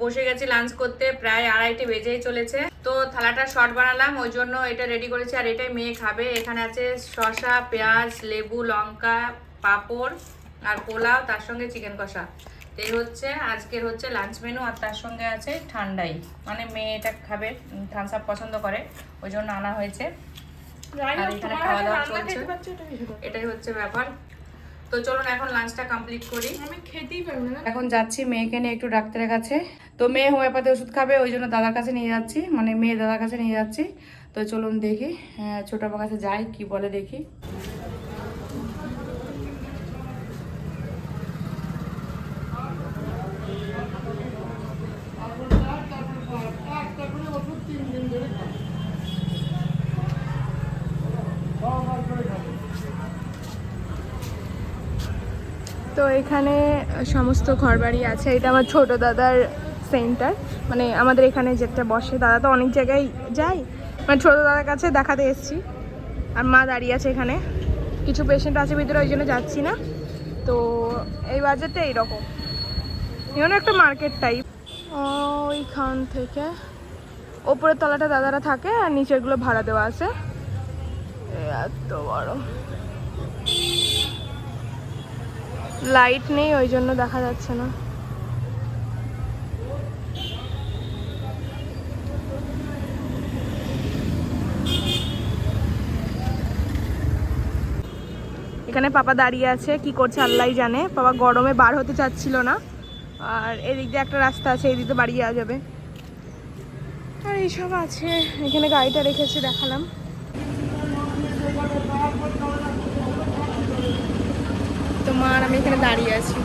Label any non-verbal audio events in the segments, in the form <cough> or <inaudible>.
বসে গেছি লাঞ্চ করতে প্রায় আড়াইটে বেজেই চলেছে। তো থালাটা শর্ট বানালাম ওই জন্য এটা রেডি করেছি আর এটাই মেয়ে খাবে। এখানে আছে শসা পেঁয়াজ লেবু লঙ্কা পাঁপড় আর পোলাও তার সঙ্গে চিকেন কষা। এই হচ্ছে আজকের হচ্ছে লাঞ্চ মেনু আর তার সঙ্গে আছে ঠান্ডাই। মানে মেয়ে এটা খাবে থামস আপ পছন্দ করে ওই জন্য আনা হয়েছে। আর এখানে খাওয়া দাওয়া চলছে। এটাই হচ্ছে ব্যাপার। তো চলুন এখন লাঞ্চটা কমপ্লিট করি। আমি খেতেই পারব না। এখন যাচ্ছি মেয়েকে নিয়ে একটু ডাক্তারের কাছে। তো মেয়ে হোমিওপ্যাথি ওষুধ খাবে ওই জন্য দাদার কাছে নিয়ে যাচ্ছি মানে মেয়ে দাদার কাছে নিয়ে যাচ্ছি। তো চলুন দেখি হ্যাঁ, ছোট আমার কাছে যাই কি বলে দেখি। এখানে সমস্ত ঘরবাড়ি আছে। এটা আমার ছোট দাদার সেন্টার মানে আমাদের এখানে যেটা বসে। দাদা তো অনেক জায়গায় যায়। মানে ছোট দাদার কাছে দেখাতে এসেছি। আর মা দাঁড়িয়ে আছে এখানে। কিছু পেশেন্ট আছে ভিতরে, ওই জন্য যাচ্ছি না। তো এই বাজারটা এইরকম। এখানে একটা মার্কেট টাইপ ওইখান থেকে ওপরের তলাটা দাদারা থাকে আর নিচেরগুলো ভাড়া দেওয়া আছে। এত বড়। লাইট নেই, ওই জন্য দেখা যাচ্ছে না। এখানে পাপা দাঁড়িয়ে আছে, কি করছে আল্লাহ জানে। পাপা গরমে বার হতে চাচ্ছিল না। আর এদিক দিয়ে একটা রাস্তা আছে এই দিকে বাড়ি যাওয়া যাবে। আর এইসব আছে। এখানে গাড়িটা রেখেছি, দেখালাম তো মা আর আমি এখানে দাঁড়িয়ে আছি।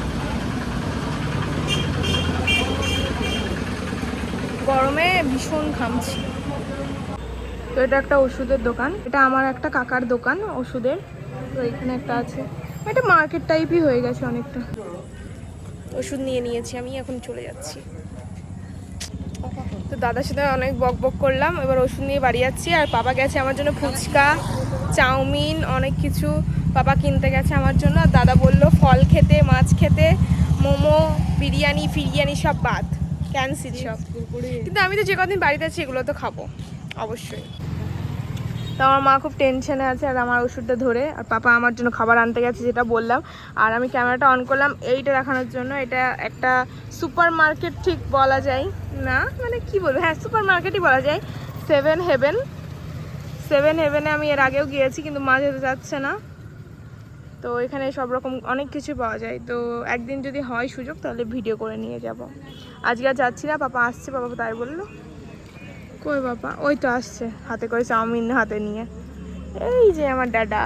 গরমে ভীষণ ঘামছি। তো এটা একটা ওষুধের দোকান। এটা আমার একটা কাকার দোকান ওষুধের। তো এখানে একটা আছে। এটা মার্কেট টাইপই হয়ে গেছে অনেকটা। ওষুধ নিয়ে নিয়েছি, আমি এখন চলে যাচ্ছি। তো দাদার সাথে অনেক বক বক করলাম, এবার ওষুধ নিয়ে বাড়ি যাচ্ছি। আর বাবা গেছে আমার জন্য ফুচকা, চাউমিন, অনেক কিছু। বাবা কিনতে গেছে আমার জন্য আর দাদা বলল ফল খেতে মাছ খেতে মোমো বিরিয়ানি ফিরিয়ানি সব বাদ ক্যান্সেল সব। কিন্তু আমি তো যে কদিন বাড়িতে আছি এগুলো তো খাব অবশ্যই। তো আমার মা খুব টেনশনে আছে আর আমার ওষুধটা ধরে আর পাপা আমার জন্য খাবার আনতে গেছে যেটা বললাম। আর আমি ক্যামেরাটা অন করলাম এইটা দেখানোর জন্য এটা একটা সুপার মার্কেট ঠিক বলা যায় না? মানে কি বলব হ্যাঁ সুপার মার্কেটই বলা যায় সেভেন হেভেন সেভেন হেভেনে আমি এর আগেও গিয়েছি কিন্তু মা যেতে যাচ্ছে না। তো এখানে সব রকম অনেক কিছু পাওয়া যায়। তো একদিন যদি হয় সুযোগ, তাহলে ভিডিও করে নিয়ে যাব। আজকে আর যাচ্ছি না, পাপা আসছে, পাপা তাই বলল। কই বাবা? ওই তো আসছে, হাতে করে চাউমিন হাতে নিয়ে। এই যে আমার দাদা।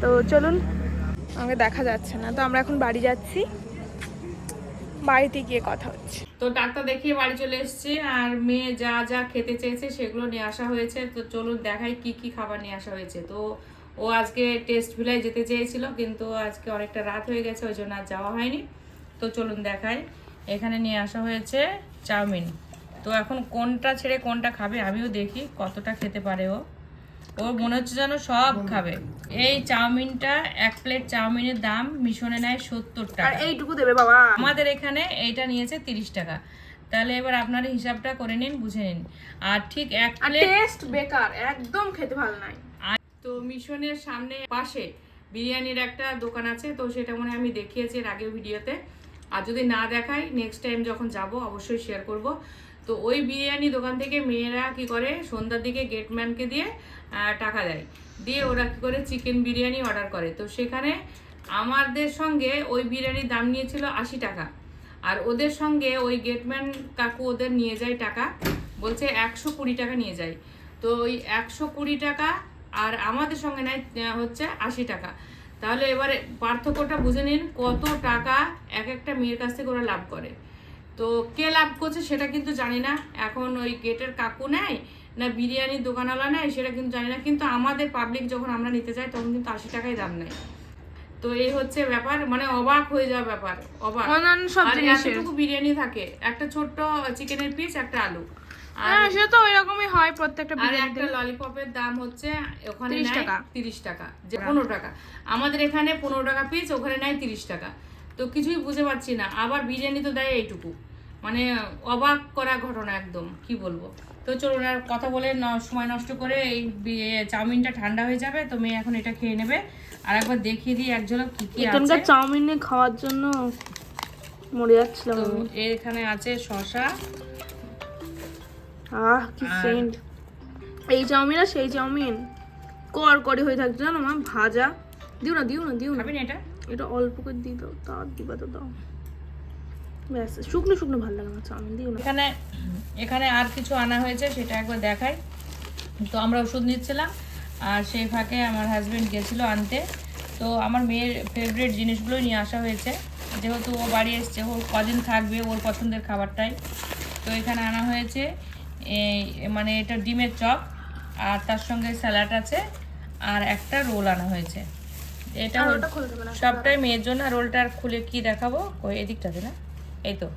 তো চলুন, আমাকে দেখা যাচ্ছে না। তো আমরা এখন বাড়ি যাচ্ছি। বাড়িতে গিয়ে কথা হচ্ছে। তো ডাক্তার দেখিয়ে বাড়ি চলে এসেছি, আর মেয়ে যা যা খেতে চেয়েছে সেগুলো নিয়ে আসা হয়েছে। তো চলুন দেখাই কি কি খাবার নিয়ে আসা হয়েছে। তো ও আজকে টেস্ট ভিলায় যেতে চেয়েছিল কিন্তু আজকে অনেকটা রাত হয়ে গেছে ওই জন্য আর যাওয়া হয়নি। তো চলুন দেখাই। এখানে নিয়ে আসা হয়েছে চাউমিন। তো এখন কোনটা ছেড়ে কোনটা খাবে আমিও দেখি কতটা খেতে পারে ও। ও মনে হচ্ছে যেন সব খাবে। এই চাউমিনটা এক প্লেট চাউমিনের দাম মিশনে নেয় সত্তর টাকা। এইটুকু দেবে বাবা। আমাদের এখানে এইটা নিয়েছে তিরিশ টাকা। তাহলে এবার আপনারা হিসাবটা করে নিন বুঝে নিন। আর ঠিক এক প্লেট টেস্ট বেকার একদম খেতে ভালো নাই। তো মিশনের সামনে পাশে বিরিয়ানির একটা দোকান আছে, তো সেটা মনে আমি দেখিয়েছি এর আগের ভিডিওতে। আর যদি না দেখাই নেক্সট টাইম যখন যাব, অবশ্যই শেয়ার করব। তো ওই বিরিয়ানি দোকান থেকে মেয়েরা কি করে, সন্ধ্যার দিকে গেটম্যানকে দিয়ে টাকা দেয়। দিয়ে ওরা কি করে চিকেন বিরিয়ানি অর্ডার করে। তো সেখানে আমাদের সঙ্গে ওই বিরিয়ানির দাম নিয়েছিল আশি টাকা। আর ওদের সঙ্গে ওই গেটম্যান কাকু ওদের নিয়ে যায় টাকা। বলছে একশো কুড়ি টাকা নিয়ে যায়। তো ওই একশো কুড়ি টাকা আর আমাদের সঙ্গে নেয় হচ্ছে আশি টাকা। তাহলে এবারে পার্থক্যটা বুঝে নিন কত টাকা এক একটা মেয়ের কাছ থেকে ওরা লাভ করে। তো কে লাভ করছে সেটা কিন্তু জানি না। এখন ওই গেটের কাকু নেয় না বিরিয়ানির দোকানওয়ালা নেয় সেটা কিন্তু জানি না। কিন্তু আমাদের পাবলিক যখন আমরা নিতে যাই তখন কিন্তু আশি টাকাই দাম নেয়। তো এই হচ্ছে ব্যাপার মানে অবাক হয়ে যাওয়া ব্যাপার অবাক। অন্যান্য সব বিরিয়ানি থাকে একটা ছোট্ট চিকেনের পিস একটা আলু। আর হ্যাঁ সে তো ওইরকমই হয় প্রত্যেকটা আর একটা ললিপপের দাম হচ্ছে ওখানে 30 টাকা। তিরিশ টাকা যে পনেরো টাকা। আমাদের এখানে পনেরো টাকা পিস ওখানে নেয় তিরিশ টাকা। তো কিছুই বুঝে পাচ্ছি না আবার বিরিয়ানি তো দেয় এইটুকু। মানে অবাক করা ঘটনা একদম কি বলব। তো চলুন আর কথা বলে সময় নষ্ট করে এই চাউমিনটা ঠান্ডা হয়ে যাবে তো মেয়ে এখন এটা খেয়ে নেবে। আর একবার দেখিয়ে দিই এক ঝলক কি কি আছে। এখানকার চাউমিনে খাওয়ার জন্য মরে যাচ্ছিলাম এখানে আছে শশা আহ কি সেন্ট এই চাউমিন আর সেই চাউমিন। কর করে হয়ে থাকছে জানো মা? ভাজা। দিও না দিও না দিও না। এটা? এটা অল্প করে দিয়ে দাও তার দিবা তো দাও। ব্যাস শুকনো শুকনো ভালো লাগে না চাউমিন দিও না। এখানে এখানে আর কিছু আনা হয়েছে সেটা একবার দেখাই। তো আমরা ওষুধ নিচ্ছিলাম আর সেই ফাঁকে আমার হাজবেন্ড গেছিল আনতে। তো আমার মেয়ের ফেভারিট জিনিসগুলোই নিয়ে আসা হয়েছে। যেহেতু ও বাড়ি এসছে ও কদিন থাকবে ওর পছন্দের খাবারটাই। তো এখানে আনা হয়েছে মানে এটা ডিমের চপ আর তার সঙ্গে স্যালাড আছে আর একটা রোল আনা হয়েছে। এটা সবটাই মেয়ের জন্য রোলটা আর খুলে কি দেখাবো? ওই এদিকটাতে না? এই তো।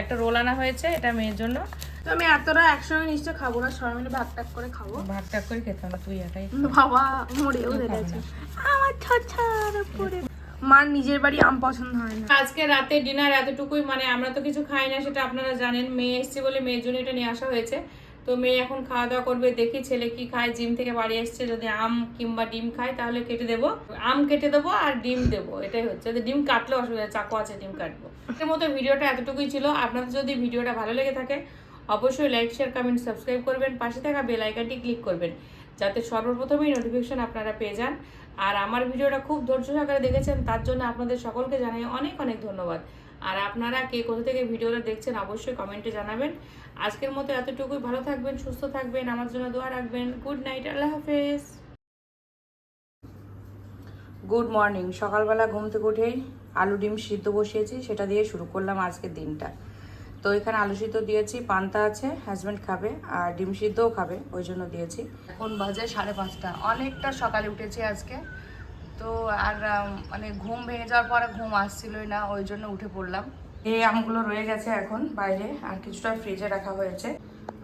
একটা রোল আনা হয়েছে এটা মেয়ের জন্য। তো আমি এতটা একসঙ্গে নিশ্চয় খাব না সবাই মিলে ভাগ টাক করে খাব। ভাগ টাগ করে খেতাম না তুই একাই। বাবা মরেও গেছে আমার ছাড় পরে মার নিজের বাড়ি আম পছন্দ হয় না। আজকে রাতে ডিনার এতটুকুই মানে আমরা তো কিছু খাই না, সেটা আপনারা জানেন। মেয়ে এসছে বলে মেয়ের জন্য এটা নিয়ে আসা হয়েছে। তো মেয়ে এখন খাওয়া দাওয়া করবে, দেখি ছেলে কি খায়, জিম থেকে বাড়ি এসছে, যদি আম কিংবা ডিম খায়, তাহলে কেটে দেবো। আম কেটে দেবো আর ডিম দেবো, এটাই হচ্ছে। ডিম কাটলে অসুবিধা, চাকু আছে, ডিম কাটবো। এর মতো ভিডিওটা এতটুকুই ছিল। আপনাদের যদি ভিডিওটা ভালো লেগে থাকে অবশ্যই লাইক শেয়ার কমেন্ট সাবস্ক্রাইব করবেন। পাশে থাকা বেল আইকনটি ক্লিক করবেন, যাতে সর্বপ্রথমেই নোটিফিকেশন আপনারা পেয়ে যান। আর আমার ভিডিওটা খুব ধৈর্য সহকারে দেখেছেন, তার জন্য আপনাদের সকলকে জানাই অনেক অনেক ধন্যবাদ। আর আপনারা কে কোথা থেকে ভিডিওটা দেখছেন, অবশ্যই কমেন্টে জানাবেন। আজকের মতো এতটুকুই, ভালো থাকবেন, সুস্থ থাকবেন, আমার জন্য দোয়া রাখবেন। গুড নাইট আল্লাহ হাফেজ। গুড মর্নিং সকালবেলা ঘুম থেকে উঠেই আলু ডিম সিদ্ধ বসিয়েছি, সেটা দিয়ে শুরু করলাম আজকের দিনটা। তো এখানে আলু সিদ্ধ দিয়েছি, পান্তা আছে হাজব্যান্ড খাবে আর ডিম সিদ্ধও খাবে, ওই জন্য দিয়েছি। এখন বাজে সাড়ে পাঁচটা। অনেকটা সকালে উঠেছি আজকে। তো আর মানে ঘুম ভেঙে যাওয়ার পরে ঘুম আসছিলই না, ওই জন্য উঠে পড়লাম। এই আমগুলো রয়ে গেছে এখন বাইরে, আর কিছুটা ফ্রিজে রাখা হয়েছে।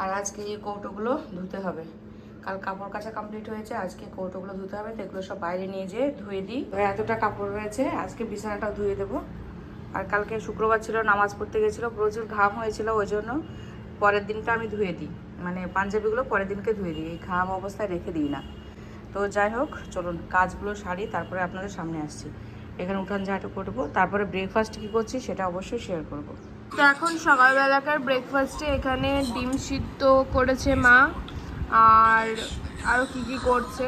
আর আজকে এই কৌটোগুলো ধুতে হবে। কাল কাপড় কাচা কমপ্লিট হয়েছে, আজকে কৌটোগুলো ধুতে হবে। তো এগুলো সব বাইরে নিয়ে যেয়ে ধুয়ে দিই। এতটা কাপড় রয়েছে, আজকে বিছানাটাও ধুয়ে দেবো। আর কালকে শুক্রবার ছিল, নামাজ পড়তে গেছিল, প্রচুর ঘাম হয়েছিল, ওই জন্য পরের দিনটা আমি ধুয়ে দিই। মানে পাঞ্জাবিগুলো পরের দিনকে ধুয়ে দিই, এই ঘাম অবস্থায় রেখে দিই না। তো যাই হোক, চলুন কাজগুলো সারি, তারপরে আপনাদের সামনে আসছি। এখানে উঠান ঝাঁটু করব, তারপরে ব্রেকফাস্ট কী করছি সেটা অবশ্যই শেয়ার করব। তো এখন সকালবেলাকার ব্রেকফাস্টে এখানে ডিম সিদ্ধ করেছে মা, আর আরও কি কি করছে?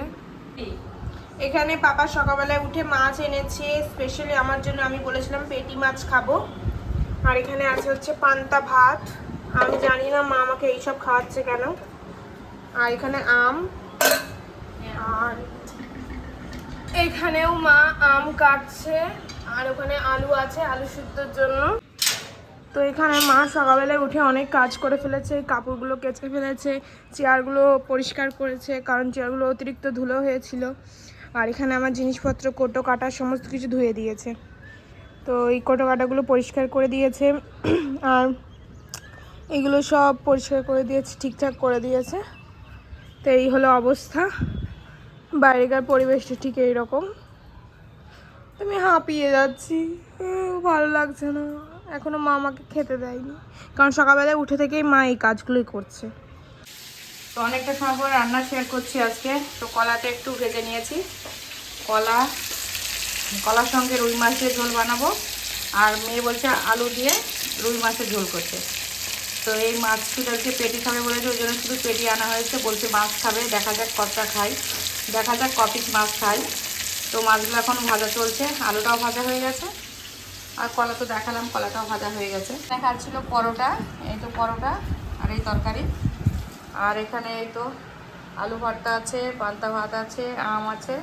এখানে পাপা সকালবেলায় উঠে মাছ এনেছে স্পেশালি আমার জন্য আমি বলেছিলাম পেটি মাছ খাব। আর এখানে আছে হচ্ছে পান্তা ভাত। আমি জানি না মা আমাকে এইসব খাওয়াচ্ছে কেন। আর এখানে আম। আর এখানেও মা আম কাটছে। আর ওখানে আলু আছে, আলু সিদ্ধর জন্য। তো এখানে মা সকালবেলায় উঠে অনেক কাজ করে ফেলেছে, কাপড়গুলো কেচে ফেলেছে, চেয়ারগুলো পরিষ্কার করেছে, কারণ চেয়ারগুলো অতিরিক্ত ধুলো হয়েছিল। আর এখানে আমার জিনিসপত্র, কোটো কাটা, সমস্ত কিছু ধুয়ে দিয়েছে। তো এই কোটো কাটাগুলো পরিষ্কার করে দিয়েছে। আর এগুলো সব পরিষ্কার করে দিয়েছে, ঠিকঠাক করে দিয়েছে। তো এই হলো অবস্থা। বাইরেকার পরিবেশটা ঠিক এইরকম। আমি হাঁপিয়ে যাচ্ছি। ভালো লাগছে না। এখনও মা আমাকে খেতে দেয়নি। কারণ সকালবেলায় উঠে থেকেই মা এই কাজগুলোই করছে। তো অনেকটা সময় পরে রান্না শেয়ার করছি আজকে। তো কলাটা একটু ভেজে নিয়েছি। কলা, কলার সঙ্গে রুই মাছ দিয়ে ঝোল বানাবো। আর মেয়ে বলছে আলু দিয়ে রুই মাছের ঝোল করতে। তো এই মাছ শুধু পেটি খাবে বলেছে, ওই জন্য শুধু পেটি আনা হয়েছে। বলছে মাছ খাবে, দেখা যাক কতটা খাই। দেখা যাক কপিস মাছ খাই। তো মাছগুলো এখন ভাজা চলছে। আলুটাও ভাজা হয়ে গেছে। আর কলা তো দেখালাম, কলাটাও ভাজা হয়ে গেছে। দেখাচ্ছিল পরোটা, এই তো পরোটা আর এই তরকারি। আর এখানে এই তো আলু ভর্তা আছে পান্তা ভাত আছে আম আছে।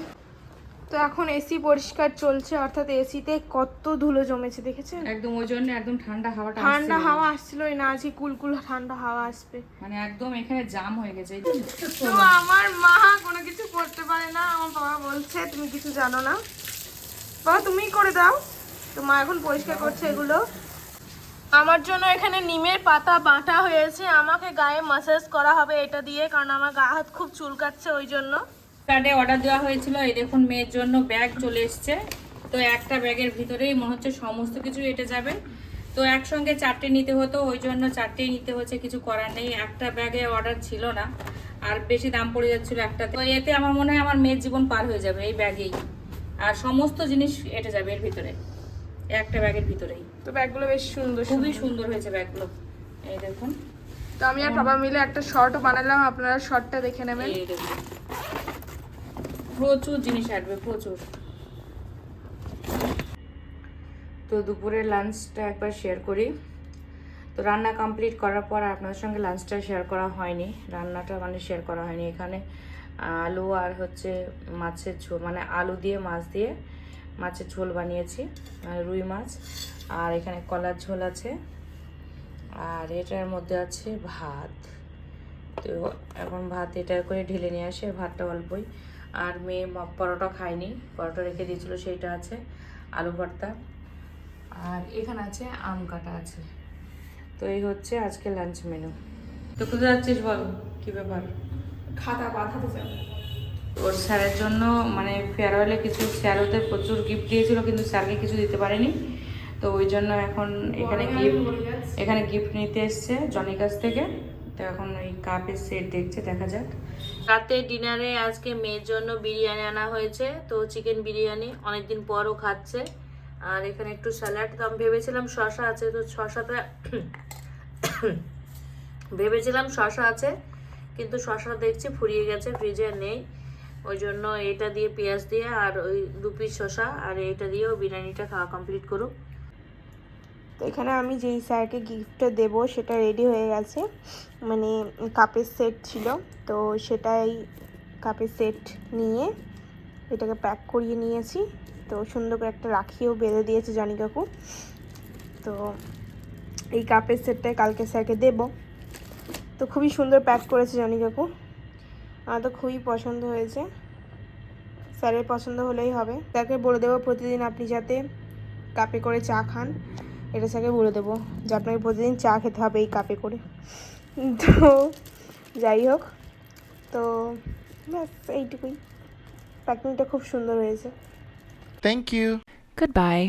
তো এখন এসি পরিষ্কার চলছে অর্থাৎ এসিতে কত ধুলো জমেছে দেখেছেন? একদম ওই জন্য একদম ঠান্ডা হাওয়াটা ঠান্ডা আসছিল। হাওয়া আসছিলই না আজকে কুলকুল ঠান্ডা হাওয়া আসবে। মানে একদম এখানে জাম হয়ে গেছে তো আমার মা কোনো কিছু করতে পারে না আমার বাবা বলছে তুমি কিছু জানো না। বাবা তুমিই করে দাও। তো মা এখন পরিষ্কার করছে এগুলো। আমার জন্য এখানে নিমের পাতা বাঁটা হয়েছে। আমাকে গায়ে মাসাজ করা হবে এটা দিয়ে, কারণ আমার গা হাত খুব চুলকাচ্ছে ওই জন্য। কার্ডে অর্ডার দেওয়া হয়েছিল, এই দেখুন, মেয়ের জন্য ব্যাগ চলে এসছে। তো একটা ব্যাগের ভিতরেই মনে হচ্ছে সমস্ত কিছু এটে যাবে। তো একসঙ্গে চারটে নিতে হতো, ওই জন্য চারটেই নিতে হচ্ছে, কিছু করার নেই। একটা ব্যাগে অর্ডার ছিল না, আর বেশি দাম পড়ে যাচ্ছিল একটা তো এতে আমার মনে হয় আমার মেয়ের জীবন পার হয়ে যাবে এই ব্যাগেই আর সমস্ত জিনিস এটে যাবে এর ভিতরে, একটা ব্যাগের ভিতরেই। তো ব্যাগগুলো বেশ সুন্দর খুবই সুন্দর। হয়েছে ব্যাগগুলো। এই দেখুন। তো আমি আর বাবা মিলে একটা শর্টও বানালাম আপনারা শর্টটা দেখে নেবেন। প্রচুর জিনিস আসবে প্রচুর। তো দুপুরের লাঞ্চটা একবার শেয়ার করি। তো রান্না কমপ্লিট করার পর আপনাদের সঙ্গে লাঞ্চটা শেয়ার করা হয়নি। রান্নাটা মানে শেয়ার করা হয়নি। এখানে আলু আর হচ্ছে মাছের ঝোল মানে আলু দিয়ে মাছ দিয়ে মাছের ঝোল বানিয়েছি মানে রুই মাছ। আর এখানে কলার ঝোল আছে। আর এটার মধ্যে আছে ভাত। তো এখন ভাত এটা করে ঢেলে নিয়ে আসে ভাতটা অল্পই। আর মেয়ে ম- পরোটা খায়নি পরোটা রেখে দিয়েছিল সেইটা আছে আলু ভর্তা। আর এখানে আছে আম কাটা আছে। তো এই হচ্ছে আজকে লাঞ্চ মেনু তো কোথায় যাচ্ছিস বল কী ব্যাপার? খাতা বাঁধাতে যাবে। ওর স্যারের জন্য মানে ফেয়ারওয়েলে কিছু স্যার ওদের প্রচুর গিফট দিয়েছিল কিন্তু স্যারকে কিছু দিতে পারেনি। তো ওই জন্য এখন এখানে গিফট এখানে গিফট নিতে এসছে জনির কাছ থেকে। তো এখন ওই কাপের সেট দেখছে দেখা যাক। রাতে ডিনারে আজকে মেয়ের জন্য বিরিয়ানি আনা হয়েছে তো চিকেন বিরিয়ানি অনেকদিন পরও খাচ্ছে। আর এখানে একটু স্যালাড তো আমি ভেবেছিলাম শশা আছে তো শশাটা <coughs> ভেবেছিলাম শশা আছে কিন্তু শশা দেখছি ফুরিয়ে গেছে ফ্রিজে নেই। ওই জন্য এটা দিয়ে পেঁয়াজ দিয়ে আর ওই দু পিস শশা আর এটা দিয়েও বিরিয়ানিটা খাওয়া কমপ্লিট করুক। তো এখানে আমি যেই স্যারকে গিফটটা দেব, সেটা রেডি হয়ে গেছে। মানে কাপের সেট ছিল, তো সেটাই কাপের সেট নিয়ে এটাকে প্যাক করিয়ে নিয়েছি। তো সুন্দর করে একটা রাখিও বেঁধে দিয়েছে জানি কাকু। তো এই কাপের সেটটাই কালকে স্যারকে দেব। তো খুবই সুন্দর প্যাক করেছে জানি কাকু। আমার তো খুবই পছন্দ হয়েছে। স্যারের পছন্দ হলেই হবে। তাকে বলে দেবো প্রতিদিন আপনি যাতে কাপে করে চা খান। এটা স্যারকে বলে দেবো যে আপনাকে প্রতিদিন চা খেতে হবে এই কাপে করে। তো যাই হোক তো ব্যাস এইটুকুই। প্যাকিংটা খুব সুন্দর হয়েছে। থ্যাংক ইউ গুড বাই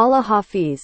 আল্লাহ Hafiz.